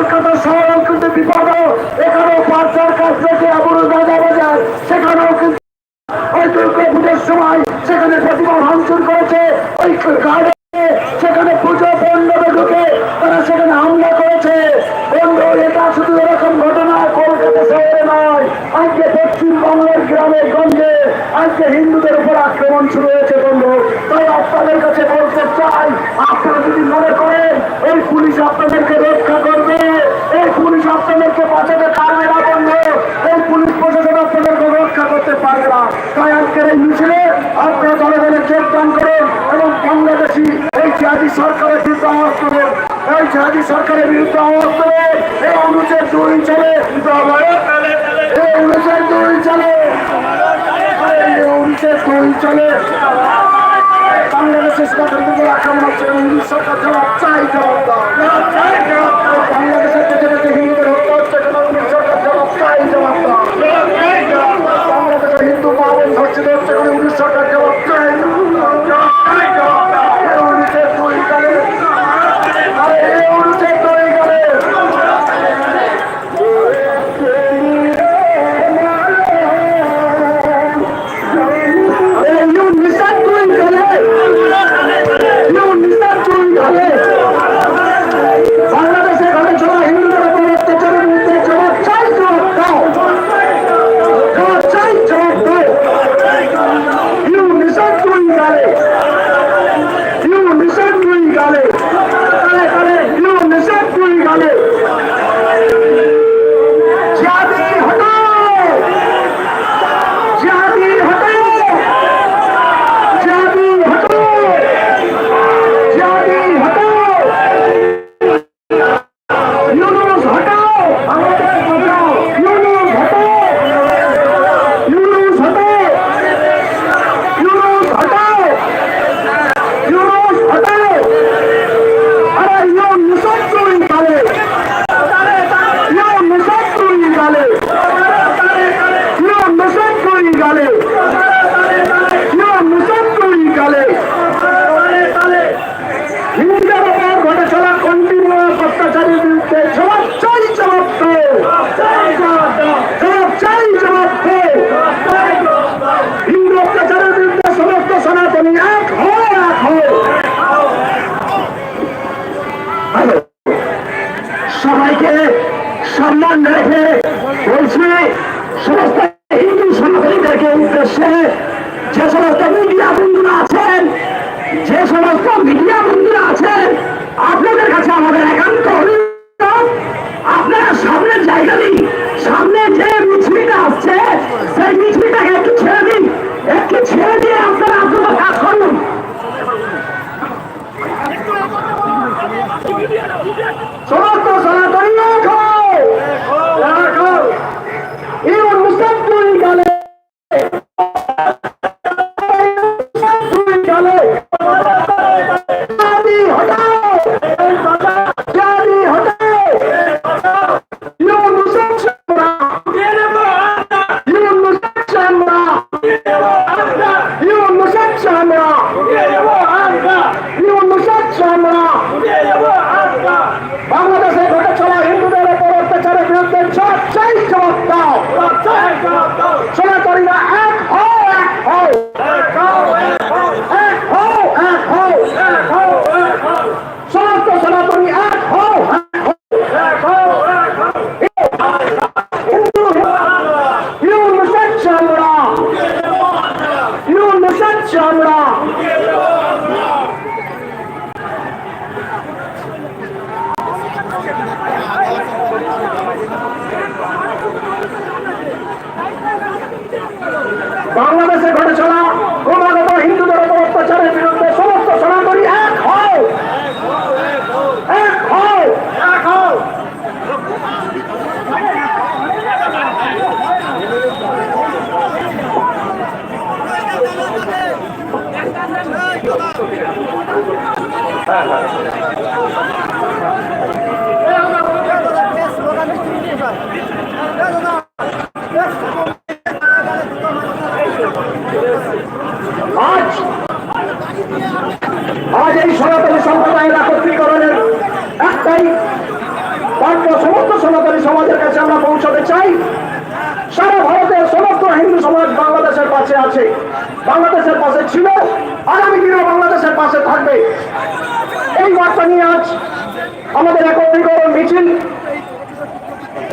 কলকাতা শহর কিন্তু বিপদ এখানেও পার্সার কাছ থেকে আবুল রাজা বাজার, সেখানেও কিন্তু ওই দুর্গা পুজোর সময়, সেখানে প্রতিমা ভাঙচুর করেছে ওই গার্ডেনে সেখানে পুজো মণ্ডপে ঢুকে তারা সেখানে হামলা করেছে। বন্ধু, এটা শুধু এরকম ঘটনা কলকাতা শহরে নয়। আজকে পশ্চিমবঙ্গের গ্রামে গঞ্জে আজকে হিন্দুদের উপর আক্রমণ শুরু হয়েছে, বন্ধু। তাই আপনাদের কাছে বলতে চাই, আপনারা যদি মনে করেন এই পুলিশ আপনাদেরকে রক্ষা করবে। আপনাদেরকে বাঁচাতে পারবে না বন্ধু। এই পুলিশ প্রশাসন আপনাদেরকে রক্ষা করতে পারবে না। তাই আজকের এই মিছিলে আপনারা দলে যোগদান করেন এবং বাংলাদেশি এই জাতি সরকারের বিরুদ্ধে আওয়াজ করুন এই জাতি সরকারের বিরুদ্ধে আওয়াজ করুন এই অনুচ্ছেদ দুই চলে এই অনুচ্ছেদ দুই চলে এই অনুচ্ছেদ দুই চলে বাংলাদেশের উপর আক্রমণ হচ্ছে সরকার জবাব চাই বাংলাদেশের সবাইকে সম্মান রেখে বলছি সমস্ত হিন্দু সনাতনীদেরকে উদ্দেশ্যে যে সমস্ত মিডিয়া বন্ধুরা আছেন যে সমস্ত মিডিয়া বন্ধুরা আছেন আপনাদের কাছে আমাদের একান্ত অনুরোধ, আপনারা সামনের জায়গা বাংলাদেশে ঘটে চলা ক্রমাগত হিন্দুদের উপর অত্যাচারের বিরুদ্ধে সমস্ত সনাতনী এক হও। হও। আজ আজ এই সনাতনী সম্প্রদায়ের একত্রীকরণের একটাই বার্তা সমস্ত সনাতনী সমাজের কাছে আমরা পৌঁছাতে চাই সারা ভারতের সমস্ত হিন্দু সমাজ বাংলাদেশের পাশে আছে। বাংলাদেশের পাশে ছিল, আগামী দিনে বাংলাদেশের পাশে থাকবে। এই বার্তা নিয়ে আজ আমাদের একত্রীকরণ মিছিল।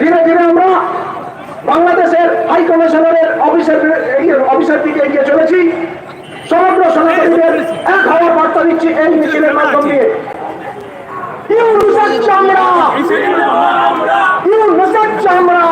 ধীরে ধীরে আমরা বাংলাদেশের হাই কমিশনারের অফিসের অফিসের দিকে এগিয়ে চলেছি। সমগ্র সনাতনীদের এক হওয়ার বার্তা দিচ্ছি এই মিছিলের মাধ্যম দিয়ে। ইউনুসের চামড়া! চামড়া!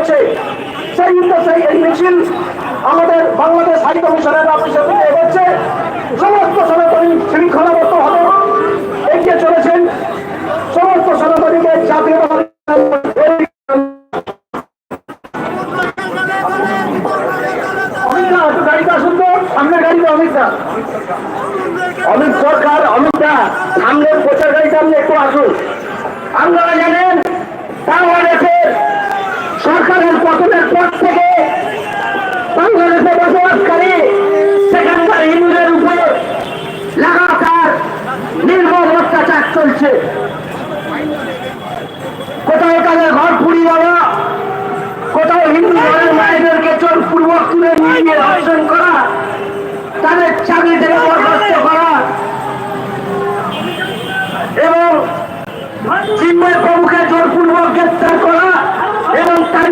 মতো এগোচ্ছে সেই এই মিছিল আমাদের বাংলাদেশ হাই কমিশনের অফিসে থেকে এগোচ্ছে। সমস্ত সনাতনী শৃঙ্খলাবদ্ধ ভাবে এগিয়ে চলেছেন সমস্ত সনাতনীকে জাতীয় অমিত গাড়িতে সরকার, অমিত দা, সামনের প্রচার গাড়িটা আপনি একটু আসুন। আপনারা জানেন, বাংলাদেশের সরকারের পতনের পর থেকে বাংলাদেশে বসবাসকারী সেখানকার হিন্দুদের উপর লাগাতার নির্মম অত্যাচার চলছে। কোথাও তাদের ঘর পুড়িয়ে দেওয়া? কোথাও হিন্দু ঘরের মায়েদেরকে চোর পূর্বক তুলে নিয়ে গিয়ে ধর্ষণ করা? তাদের চাকরি থেকে বরখাস্ত করা? এবং চিন্ময় প্রমুখের জোরপূর্বক গ্রেপ্তার করা এবং তার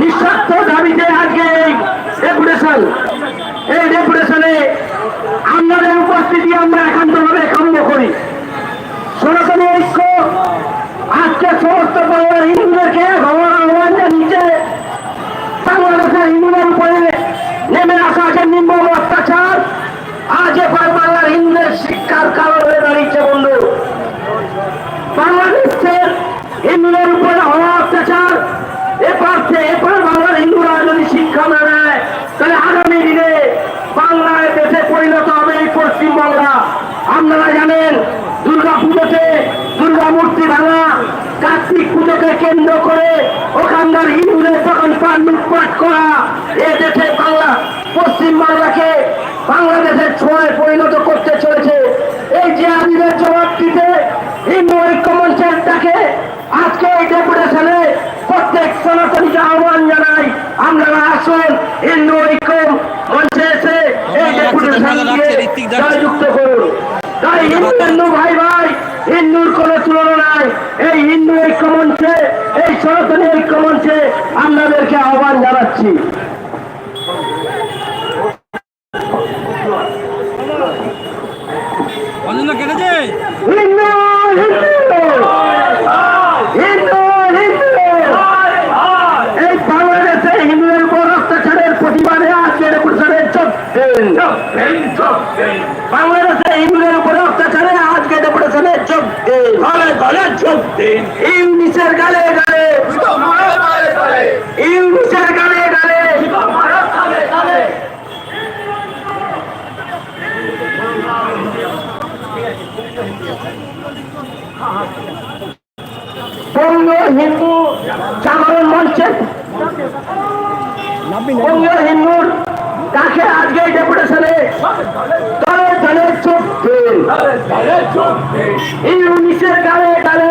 নিঃস্বার্থ দাবিতে আজকে এই ডেপুটেশন। এই ডেপুটেশনে আপনাদের উপস্থিতি আমরা একান্তভাবে কাম্য করি। সনাতনী ঐক্য আজকে সমস্ত পরিবার হিন্দুদেরকে ভগবান আহ্বান জানিয়েছে বাংলাদেশের হিন্দুদের উপরে নেমে আসা আছে নির্মম অত্যাচার আজ এবার বাংলার হিন্দুদের শিক্ষার কারণ হয়ে দাঁড়িয়েছে বন্ধু বাংলাদেশের হিন্দুদের উপরে হওয়া অত্যাচার এপার থেকে এপার বাংলার হিন্দুরা যদি শিক্ষা না নেয় তাহলে আগামী দিনে বাংলায় দেশে পরিণত হবে এই পশ্চিমবঙ্গরা আপনারা জানেন দুর্গা পুজোতে দুর্গা মূর্তি ভাঙা কার্তিক পুজোকে কেন্দ্র করে ওখানকার হিন্দুদের তখন পান লুটপাট করা। এ দেশে বাংলা পশ্চিম বাংলাকে বাংলাদেশের ছোঁয়ায় পরিণত করতে চলেছে। এই যে আদিদের জবাব দিতে হিন্দু ঐক্য মঞ্চের ডাকে আজকে এই ডেপুটেশনে প্রত্যেক সনাতনীকে আহ্বান জানাই আপনারা আসুন হিন্দু ঐক্য মঞ্চে এসে এই ডেপুটেশন দিয়ে জয়যুক্ত করুন। তাই হিন্দু ভাই ভাই হিন্দুর কোনো তুলনা নাই। এই হিন্দু ঐক্য মঞ্চে এই সনাতনী ঐক্য মঞ্চে আপনাদেরকে আহ্বান জানাচ্ছি। হিন্দু হিন্দু হিন্দু হিন্দু। এই বাংলাদেশে হিন্দুদের উপর অত্যাচারের প্রতিবাদে আজকে ডেপুটেশনের চোখ বাংলাদেশে হিন্দুদের উপরে অত্যাচারে আজকে ডেপুটেশনের চোখ গলে গলে চোখ ইংলিশের গালে গালে। ইংলিশের গালে গালে। বঙ্গ হিন্দু জাগরণ মঞ্চের হিন্দুর তাকে আজকে ডেপুটেশনে? দলে দলে চোখ ইউনিসের গালে গালে।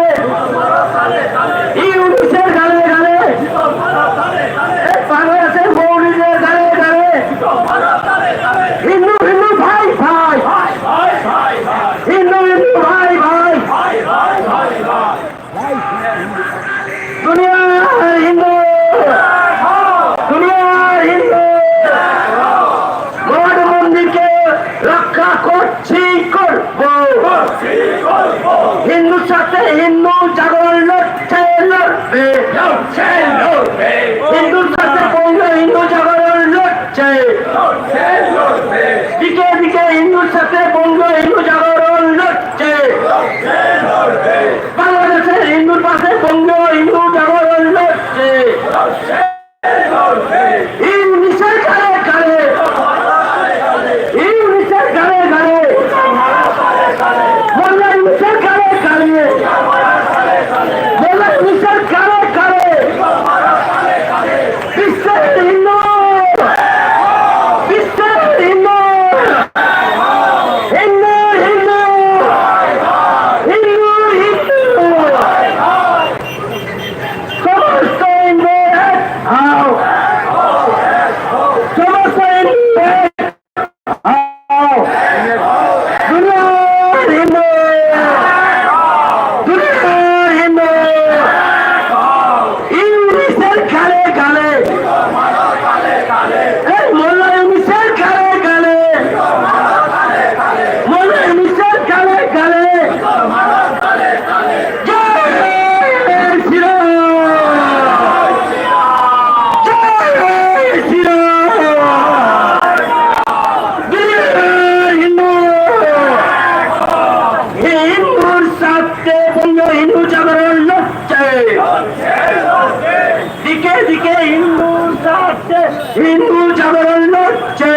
স্বার্থে হিন্দু জাগরণ লড়ছে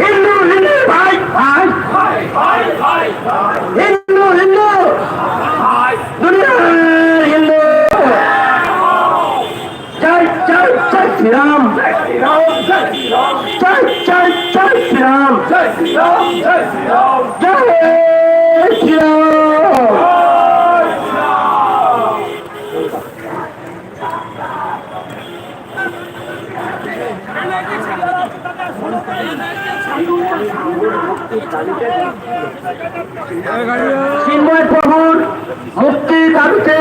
হিন্দু হিন্দু ভাই ভাই হিন্দু হিন্দু। দুনিয়ার হিন্দু। জয় জয় জয় শ্রীরাম। জয় জয় জয় শ্রীরাম। জয় শ্রীরাম জয় শ্রীরাম। জয় শ্রীরাম। চিন্ময় প্রভুর মুক্তি দাবিতে